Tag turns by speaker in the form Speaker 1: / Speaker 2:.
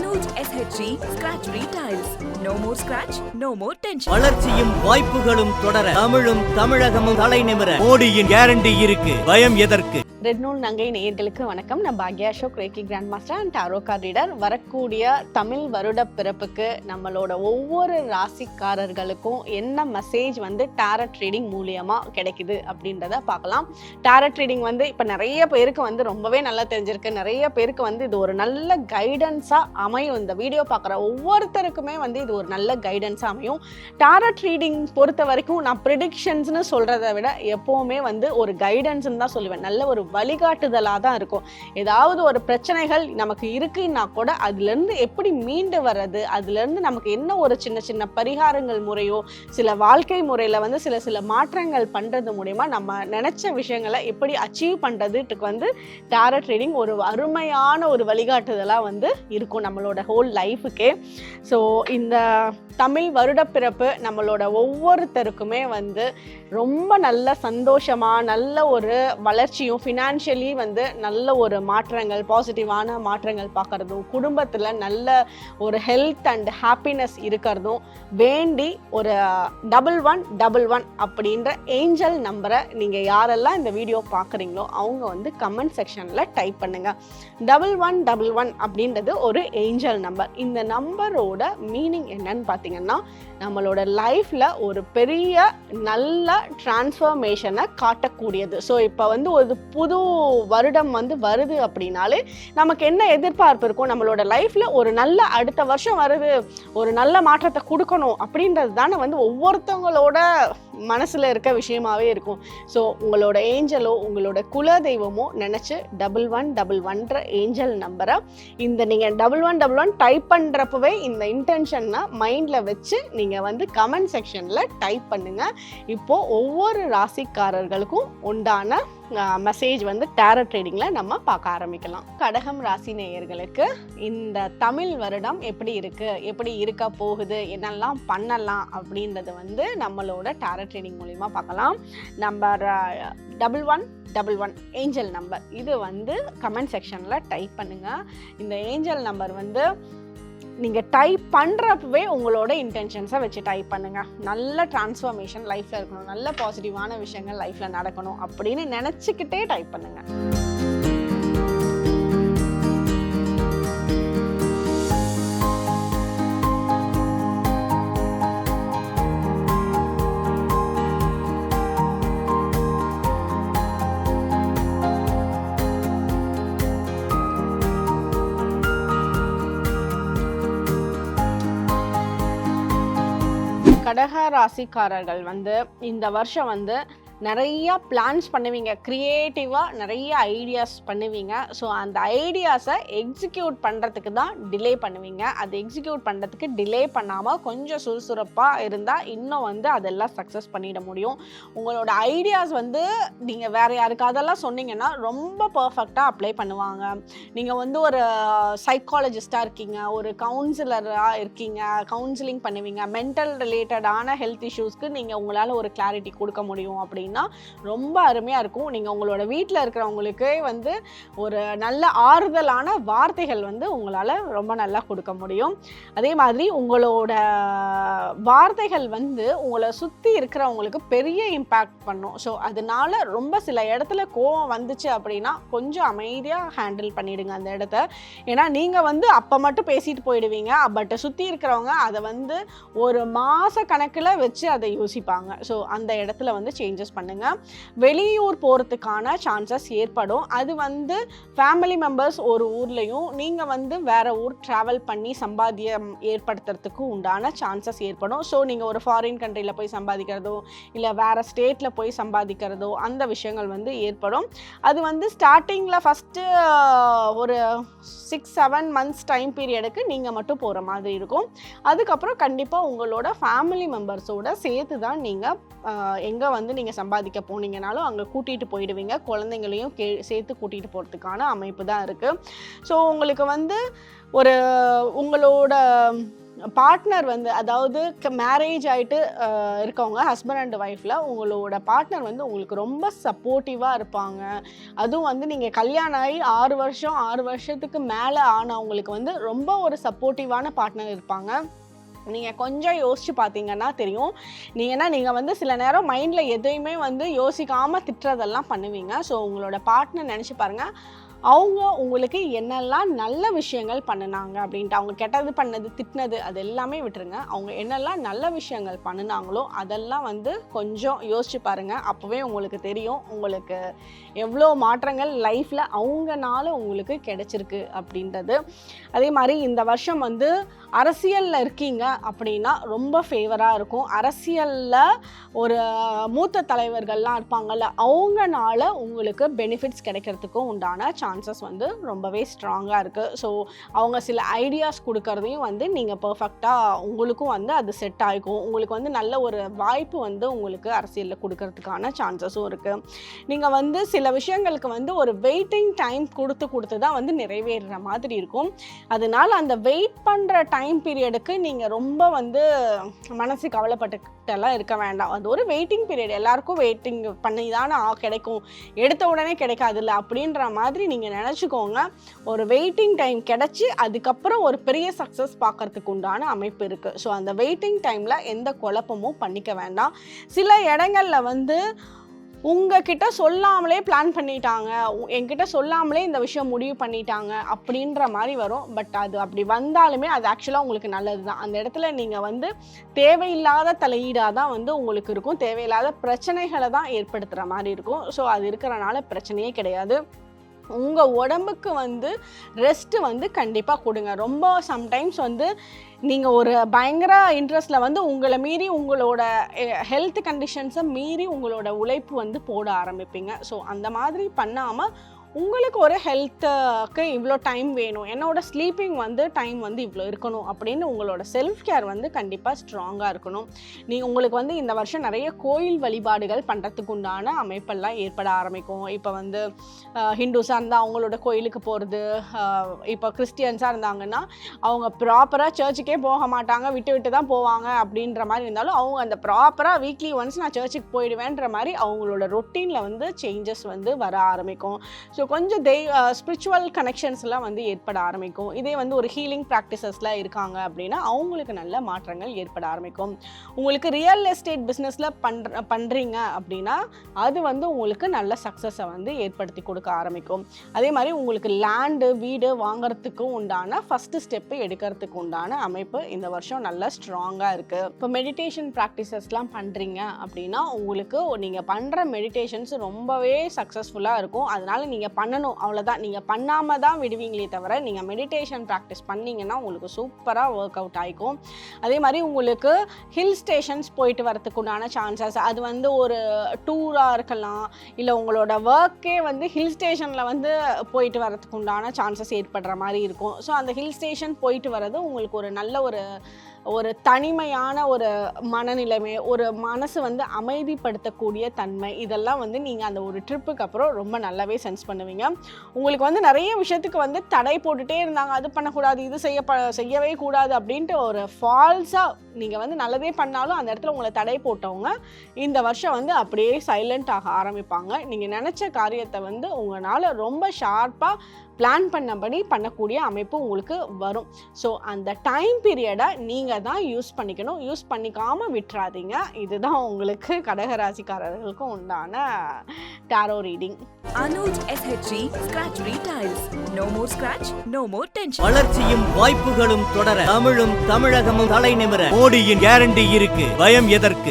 Speaker 1: Anuj SHG scratch retails no more scratch no more tension
Speaker 2: வளர்ச்சியும் வாய்ப்புகளும் தொடர தமிழும் தமிழகமும் தலை நிமிர. மோடியின் கேரண்டி இருக்கு. பயம் எதற்கு?
Speaker 3: ரெட் நூல் நங்கை நேயர்களுக்கு வணக்கம். நான் Bhagya Ashok reiki grand master and tarot card reader வரக்கூடிய தமிழ் வருட பிறப்புக்கு நம்மளோட ஒவ்வொரு ராசிக்காரர்களுக்கும் என்ன மெசேஜ் வந்து டேரட் ட்ரீடிங் மூலியமா கிடைக்குது அப்படின்றத பார்க்கலாம். டேரட் ட்ரீடிங் வந்து இப்போ நிறைய பேருக்கு வந்து ரொம்பவே நல்லா தெரிஞ்சிருக்கு. நிறைய பேருக்கு வந்து இது ஒரு நல்ல கைடன்ஸாக அமையும். இந்த வீடியோ பார்க்குற ஒவ்வொருத்தருக்குமே வந்து இது ஒரு நல்ல கைடன்ஸாக அமையும். டேரட் ரீடிங் பொறுத்த வரைக்கும் நான் ப்ரிடிக்ஷன்ஸ்னு சொல்கிறத விட எப்போவுமே வந்து ஒரு கைடன்ஸ்னு தான் சொல்லுவேன். நல்ல ஒரு வழிகாட்டுதலாக தான் இருக்கும். ஏதாவது ஒரு பிரச்சனைகள் நமக்கு இருக்குன்னா கூட அதுலேருந்து எப்படி மீண்டு வர்றது அதுலேருந்து நமக்கு என்ன ஒரு சின்ன சின்ன பரிகாரங்கள் முறையோ சில வாழ்க்கை முறையில் வந்து சில சில மாற்றங்கள் பண்ணுறது மூலயமா நம்ம நினச்ச விஷயங்களை எப்படி அச்சீவ் பண்ணுறதுக்கு வந்து டேரட் ட்ரேடிங் ஒரு அருமையான ஒரு வழிகாட்டுதலாக வந்து இருக்கும் நம்மளோட ஹோல் லைஃபுக்கே ஸோ இந்த தமிழ் வருடப்பிறப்பு நம்மளோட ஒவ்வொருத்தருக்குமே வந்து ரொம்ப நல்ல சந்தோஷமாக நல்ல ஒரு வளர்ச்சியும் ஃபினான்ஷியலி வந்து நல்ல ஒரு மாற்றங்கள் பாசிட்டிவான மாற்றங்கள் பார்க்குறதும் குடும்பத்தில் நல்ல ஒரு ஹெல்த் அண்ட் ஹாப்பினஸ் இருக்கிறதும் வேண்டி ஒரு டபுள் ஒன் டபுள் ஒன் அப்படின்ற ஏஞ்சல் நம்பரை நீங்கள் யாரெல்லாம் இந்த வீடியோ பார்க்குறீங்களோ அவங்க வந்து கமெண்ட் செக்ஷனில் டைப் பண்ணுங்கள் டபுள் ஒன் டபுள் ஒன் அப்படின்றது ஒரு ஏஞ்சல் நம்பர் இந்த நம்பரோட மீனிங் என்னன்னு பார்த்தீங்கன்னா நம்மளோட லைஃப்பில் ஒரு பெரிய நல்ல டிரான்ஸ்ஃபர்மேஷனை காட்டக்கூடியது. ஸோ இப்போ வந்து ஒரு புது புது வருடம் வந்து வருது அப்படின்னாலே நமக்கு என்ன எதிர்பார்ப்பு இருக்கும் நம்மளோட லைஃப்பில் ஒரு நல்ல அடுத்த வருஷம் வருது ஒரு நல்ல மாற்றத்தை கொடுக்கணும் அப்படின்றது தானே வந்து ஒவ்வொருத்தவங்களோட மனசில் இருக்க விஷயமாகவே இருக்கும். ஸோ உங்களோட ஏஞ்சலோ உங்களோட குல தெய்வமோ நினச்சி டபுள் ஒன் டபுள் ஒன்ற ஏஞ்சல் நம்பரை இந்த நீங்கள் double one double one type பண்ணுறப்பவே இந்த இன்டென்ஷன்னா மைண்டில் வச்சு நீங்கள் வந்து கமெண்ட் செக்ஷனில் டைப் பண்ணுங்கள் இப்போது ஒவ்வொரு ராசிக்காரர்களுக்கும் உண்டான மெசேஜ் வந்து டேரட் ட்ரேடிங்கில் நம்ம பார்க்க ஆரம்பிக்கலாம். கடகம் ராசி நேயர்களுக்கு இந்த தமிழ் வருடம் எப்படி இருக்குது எப்படி இருக்க போகுது? என்னெல்லாம் பண்ணலாம்? அப்படின்றது வந்து நம்மளோட டேரட் ட்ரேடிங் மூலிமா பார்க்கலாம். Number double one double one angel number இது வந்து கமெண்ட் செக்ஷனில் டைப் பண்ணுங்கள் இந்த ஏஞ்சல் நம்பர் வந்து நீங்கள் டைப் பண்ணுறப்பவே உங்களோட இன்டென்ஷன்ஸை வச்சு டைப் பண்ணுங்கள் நல்ல டிரான்ஸ்ஃபர்மேஷன் லைஃப்பில் இருக்கணும். நல்ல பாசிட்டிவான விஷயங்கள் லைஃப்பில் நடக்கணும் அப்படின்னு நினச்சிக்கிட்டே டைப் பண்ணுங்கள் கடக ராசிக்காரர்கள் வந்து இந்த வருஷம் வந்து நிறையா பிளான்ஸ் பண்ணுவீங்க. க்ரியேட்டிவாக நிறைய ஐடியாஸ் பண்ணுவீங்க. ஸோ அந்த ஐடியாஸை எக்ஸிக்யூட் பண்ணுறதுக்கு தான் டிலே பண்ணுவீங்க. அது எக்ஸிக்யூட் பண்ணுறதுக்கு டிலே பண்ணாமல் கொஞ்சம் சுறுசுறுப்பாக இருந்தால் இன்னும் வந்து அதெல்லாம் சக்ஸஸ் பண்ணிட முடியும். உங்களோட ஐடியாஸ் வந்து நீங்கள் வேறு யாருக்காதெல்லாம் சொன்னீங்கன்னா ரொம்ப பர்ஃபெக்டாக அப்ளை பண்ணுவாங்க. நீங்கள் வந்து ஒரு சைக்காலஜிஸ்டாக இருக்கீங்க ஒரு கவுன்சிலராக இருக்கீங்க கவுன்சிலிங் பண்ணுவீங்க. மென்டல் ரிலேட்டடான ஹெல்த் இஷ்யூஸ்க்கு நீங்கள் உங்களால் ஒரு கிளாரிட்டி கொடுக்க முடியும் அப்படின்னு ரொம்ப அருமையாக இருக்கும். நீங்கள் உங்களோட வீட்டில் இருக்கிறவங்களுக்கே வந்து ஒரு நல்ல ஆறுதலான வார்த்தைகள் வந்து உங்களால் ரொம்ப நல்லா கொடுக்க முடியும். அதே மாதிரி உங்களோட வார்த்தைகள் வந்து உங்களை சுற்றி இருக்கிறவங்களுக்கு பெரிய இம்பேக்ட் பண்ணும். ஸோ அதனால ரொம்ப சில இடத்துல கோவம் வந்துச்சு அப்படின்னா கொஞ்சம் அமைதியாக ஹேண்டில் பண்ணிடுங்க அந்த இடத்த. ஏன்னா நீங்கள் வந்து அப்போ மட்டும் பேசிட்டு போயிடுவீங்க. பட் சுற்றி இருக்கிறவங்க அதை வந்து ஒரு மாத கணக்கில் வச்சு அதை யோசிப்பாங்க. ஸோ அந்த இடத்துல வந்து சேஞ்சஸ் பண்ணுங்க. வெளியூர் போகிறதுக்கான சான்சஸ் ஏற்படும். அது வந்து ஃபேமிலி மெம்பர்ஸ் ஒரு ஊர்லேயும் நீங்கள் வந்து வேறு ஊர் ட்ராவல் பண்ணி சம்பாத்தியம் ஏற்படுத்துறதுக்கு உண்டான சான்சஸ் ஏற்படும். ஸோ நீங்கள் ஒரு ஃபாரின் கண்ட்ரியில் போய் சம்பாதிக்கிறதோ இல்லை வேறு ஸ்டேட்டில் போய் சம்பாதிக்கிறதோ அந்த விஷயங்கள் வந்து ஏற்படும். அது வந்து ஸ்டார்டிங்கில் ஃபஸ்ட்டு ஒரு சிக்ஸ் செவன் மந்த்ஸ் டைம் பீரியடுக்கு நீங்கள் மட்டும் போகிற மாதிரி இருக்கும். அதுக்கப்புறம் கண்டிப்பாக உங்களோட ஃபேமிலி மெம்பர்ஸோட சேர்த்து தான் நீங்கள் எங்கே வந்து நீங்கள் சம்பாதிக்க போனீங்கனாலும் அங்கே கூட்டிகிட்டு போயிடுவீங்க. குழந்தைங்களையும் கே சேர்த்து கூட்டிகிட்டு போகிறதுக்கான அமைப்பு தான் இருக்குது ஸோ உங்களுக்கு வந்து ஒரு உங்களோட பார்ட்னர் வந்து அதாவது மேரேஜ் ஆகிட்டு இருக்கவங்க ஹஸ்பண்ட் அண்ட் ஒய்ஃபில் உங்களோட பார்ட்னர் வந்து உங்களுக்கு ரொம்ப சப்போர்ட்டிவாக இருப்பாங்க. அதுவும் வந்து நீங்கள் கல்யாணம் ஆகி ஆறு வருஷம் ஆறு வருஷத்துக்கு மேலே ஆனவங்களுக்கு வந்து ரொம்ப ஒரு சப்போர்ட்டிவான பார்ட்னர் இருப்பாங்க. நீங்கள் கொஞ்சம் யோசித்து பார்த்தீங்கன்னா தெரியும். நீங்கன்னா நீங்கள் வந்து சில நேரம் மைண்டில் எதையுமே வந்து யோசிக்காமல் திட்டுறதெல்லாம் பண்ணுவீங்க. ஸோ உங்களோட பார்ட்னர் நினச்சி பாருங்கள் அவங்க உங்களுக்கு என்னெல்லாம் நல்ல விஷயங்கள் பண்ணினாங்க அப்படின்ட்டு அவங்க கெட்டது பண்ணது திட்டினது அது எல்லாமே விட்டுருங்க. அவங்க என்னெல்லாம் நல்ல விஷயங்கள் பண்ணினாங்களோ அதெல்லாம் வந்து கொஞ்சம் யோசிச்சு பாருங்கள் அப்போவே உங்களுக்கு தெரியும் உங்களுக்கு எவ்வளோ மாற்றங்கள் லைஃப்பில் அவங்கனால உங்களுக்கு கிடைச்சிருக்கு அப்படின்றது. அதே மாதிரி இந்த வருஷம் வந்து அரசியலில் இருக்கீங்க அப்படின்னா ரொம்ப ஃபேவராக இருக்கும். அரசியலில் ஒரு மூத்த தலைவர்கள்லாம் இருப்பாங்கல்ல அவங்கனால உங்களுக்கு பெனிஃபிட்ஸ் கிடைக்கிறதுக்கும் உண்டான சான்ஸ் சான்சஸ் வந்து ரொம்பவே ஸ்ட்ராங்காக இருக்குது ஸோ அவங்க சில ஐடியாஸ் கொடுக்கறதையும் வந்து நீங்கள் பர்ஃபெக்டாக உங்களுக்கும் வந்து அது செட் ஆகிக்கும் உங்களுக்கு வந்து நல்ல ஒரு வாய்ப்பு வந்து உங்களுக்கு அரசியலில் கொடுக்கறதுக்கான சான்சஸும் இருக்குது நீங்கள் வந்து சில விஷயங்களுக்கு வந்து ஒரு வெயிட்டிங் டைம் கொடுத்து கொடுத்து தான் வந்து நிறைவேறுற மாதிரி இருக்கும். அதனால அந்த வெயிட் பண்ணுற டைம் பீரியடுக்கு நீங்கள் ரொம்ப வந்து மனசு கவலைப்பட்டுக்கிட்டெல்லாம் இருக்க வேண்டாம். அது ஒரு வெயிட்டிங் பீரியட் எல்லாருக்கும் வெயிட்டிங் பண்ணி தானே கிடைக்கும். எடுத்த உடனே கிடைக்காதுல்ல அப்படின்ற மாதிரி நீங்கள் நீங்கள் நினச்சிக்கோங்க ஒரு வெயிட்டிங் டைம் கிடச்சி அதுக்கப்புறம் ஒரு பெரிய சக்ஸஸ் பார்க்கறதுக்கு உண்டான அமைப்பு இருக்குது ஸோ அந்த வெயிட்டிங் டைமில் எந்த குழப்பமும் பண்ணிக்க வேண்டாம். சில இடங்களில் வந்து உங்ககிட்ட சொல்லாமலே பிளான் பண்ணிட்டாங்க உ- என்கிட்ட சொல்லாமலே இந்த விஷயம் முடிவு பண்ணிட்டாங்க அப்படின்ற மாதிரி வரும். பட் அது அப்படி வந்தாலுமே அது ஆக்சுவலாக உங்களுக்கு நல்லது தான் அந்த இடத்துல நீங்கள் வந்து தேவையில்லாத தலையீடாக தான் வந்து உங்களுக்கு இருக்கும். தேவையில்லாத பிரச்சனைகளை தான் ஏற்படுத்துகிற மாதிரி இருக்கும். ஸோ அது இருக்கிறனால பிரச்சனையே கிடையாது. உங்கள் உடம்புக்கு வந்து ரெஸ்ட்டு வந்து கண்டிப்பாக கொடுங்க. ரொம்ப சம்டைம்ஸ் வந்து நீங்கள் ஒரு பயங்கர இன்ட்ரெஸ்ட்டில் வந்து உங்களை மீறி உங்களோட ஹெல்த் கண்டிஷன்ஸை மீறி உங்களோட உழைப்பு வந்து போட ஆரம்பிப்பீங்க. ஸோ அந்த மாதிரி பண்ணாமல் உங்களுக்கு ஒரு ஹெல்த்துக்கு இவ்வளோ டைம் வேணும். என்னோட ஸ்லீப்பிங் வந்து டைம் வந்து இவ்வளோ இருக்கணும் அப்படின்னு உங்களோட செல்ஃப் கேர் வந்து கண்டிப்பாக ஸ்ட்ராங்காக இருக்கணும். நீ உங்களுக்கு வந்து இந்த வருஷம் நிறைய கோயில் வழிபாடுகள் பண்ணுறதுக்கு உண்டான அமைப்பெல்லாம் ஏற்பட ஆரம்பிக்கும். இப்போ வந்து ஹிந்துஸாக இருந்தால் அவங்களோட கோயிலுக்கு போகிறது இப்போ கிறிஸ்டியன்ஸாக இருந்தாங்கன்னா அவங்க ப்ராப்பராக சர்ச்சுக்கே போக மாட்டாங்க விட்டு விட்டு தான் போவாங்க அப்படின்ற மாதிரி இருந்தாலும் அவங்க அந்த ப்ராப்பராக வீக்லி ஒன்ஸ் நான் சர்ச்சுக்கு போயிடுவேன்ற மாதிரி அவங்களோட ரொட்டீனில் வந்து சேஞ்சஸ் வந்து வர ஆரம்பிக்கும். ஸோ ஸோ கொஞ்சம் தெய் ஸ்பிரிச்சுவல் கனெக்ஷன்ஸ்லாம் வந்து ஏற்பட ஆரம்பிக்கும். இதே வந்து ஒரு ஹீலிங் ப்ராக்டிசஸில் இருக்காங்க அப்படின்னா அவங்களுக்கு நல்ல மாற்றங்கள் ஏற்பட ஆரம்பிக்கும். உங்களுக்கு ரியல் எஸ்டேட் பிஸ்னஸில் பண்ற பண்ணுறீங்க அப்படின்னா அது வந்து உங்களுக்கு நல்ல சக்ஸஸை வந்து ஏற்படுத்தி கொடுக்க ஆரம்பிக்கும். அதே மாதிரி உங்களுக்கு லேண்டு வீடு வாங்குறதுக்கும் உண்டான ஃபஸ்ட்டு ஸ்டெப்பு எடுக்கிறதுக்கு உண்டான அமைப்பு இந்த வருஷம் நல்லா ஸ்ட்ராங்காக இருக்குது இப்போ மெடிடேஷன் ப்ராக்டிசஸ்லாம் பண்ணுறீங்க அப்படின்னா உங்களுக்கு நீங்கள் பண்ணுற மெடிடேஷன்ஸ் ரொம்பவே சக்ஸஸ்ஃபுல்லாக இருக்கும். அதனால் நீங்கள் பண்ணணும் அவ்வளோதான் நீங்கள் பண்ணாமல் தான் விடுவீங்களே தவிர நீங்கள் மெடிடேஷன் ப்ராக்டிஸ் பண்ணிங்கன்னா உங்களுக்கு சூப்பராக ஒர்க் அவுட் ஆகிக்கும் அதே மாதிரி உங்களுக்கு ஹில் ஸ்டேஷன்ஸ் போயிட்டு வரதுக்கு உண்டான சான்சஸ் அது வந்து ஒரு டூராக இருக்கலாம். இல்லை உங்களோட ஒர்க்கே வந்து ஹில் ஸ்டேஷனில் வந்து போயிட்டு வரத்துக்குண்டான உண்டான சான்சஸ் ஏற்படுற மாதிரி இருக்கும். ஸோ அந்த ஹில் ஸ்டேஷன் போயிட்டு வர்றது உங்களுக்கு ஒரு நல்ல ஒரு ஒரு தனிமையான ஒரு மனநிலைமை ஒரு மனசு வந்து அமைதிப்படுத்தக்கூடிய தன்மை இதெல்லாம் வந்து நீங்கள் அந்த ஒரு ட்ரிப்புக்கு அப்புறம் ரொம்ப நல்லாவே சென்ஸ் பண்ணுவீங்க. உங்களுக்கு வந்து நிறைய விஷயத்துக்கு வந்து தடை போட்டுகிட்டே இருந்தாங்க. அது பண்ணக்கூடாது இது செய்ய செய்யவே கூடாது அப்படின்ட்டு ஒரு ஃபால்ஸாக நீங்கள் வந்து நல்லதே பண்ணாலும் அந்த இடத்துல உங்களை தடை போட்டவங்க இந்த வருஷம் வந்து அப்படியே சைலண்ட் ஆக ஆரம்பிப்பாங்க. நீங்கள் நினச்ச காரியத்தை வந்து உங்களால் ரொம்ப ஷார்ப்பாக பிளான் பண்ணபடி பண்ணக்கூடிய அமைப்பு உங்களுக்கு வரும். ஸோ அந்த டைம் பீரியடை நீங்கள் தான் யூஸ் பண்ணிக்கணும். யூஸ் பண்ணிக்காமல் விட்டுறாதீங்க. இதுதான் உங்களுக்கு கடகராசிக்காரர்களுக்கும் உண்டான tarot reading
Speaker 1: Anuj SHG Scratch Retiles. No more scratch, no more tension.
Speaker 2: வளர்ச்சியும் வாய்ப்புகளும் தொடர தமிழும் தமிழகமும் தலை நிமிர. மோடியின் கேரண்டி இருக்கு. பயம் எதற்கு?